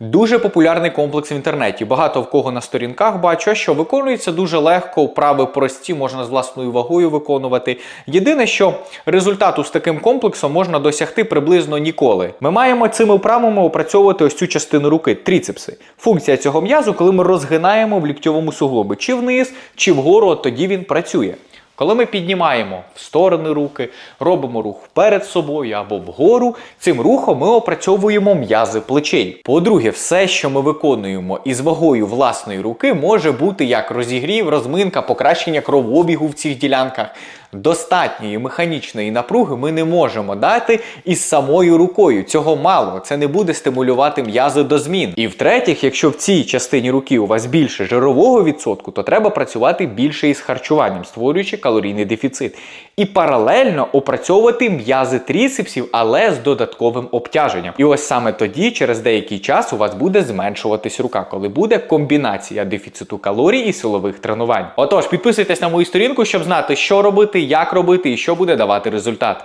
Дуже популярний комплекс в інтернеті. Багато в кого на сторінках бачу, що виконується дуже легко, вправи прості, можна з власною вагою виконувати. Єдине, що результату з таким комплексом можна досягти приблизно ніколи. Ми маємо цими вправами опрацьовувати ось цю частину руки, тріцепси. Функція цього м'язу, коли ми розгинаємо в ліктьовому суглобі, чи вниз, чи вгору, тоді він працює. Коли ми піднімаємо в сторони руки, робимо рух перед собою або вгору, цим рухом ми опрацьовуємо м'язи плечей. По-друге, все, що ми виконуємо із вагою власної руки, може бути як розігрів, розминка, покращення кровообігу в цих ділянках. Достатньої механічної напруги ми не можемо дати із самою рукою. Цього мало. Це не буде стимулювати м'язи до змін. І в-третіх, якщо в цій частині руки у вас більше жирового відсотку, то треба працювати більше із харчуванням, створюючи калорійний дефіцит. І паралельно опрацьовувати м'язи тріцепсів, але з додатковим обтяженням. І ось саме тоді, через деякий час, у вас буде зменшуватись рука, коли буде комбінація дефіциту калорій і силових тренувань. Отож, підписуйтесь на мою сторінку, щоб знати, що робити, як робити і що буде давати результат.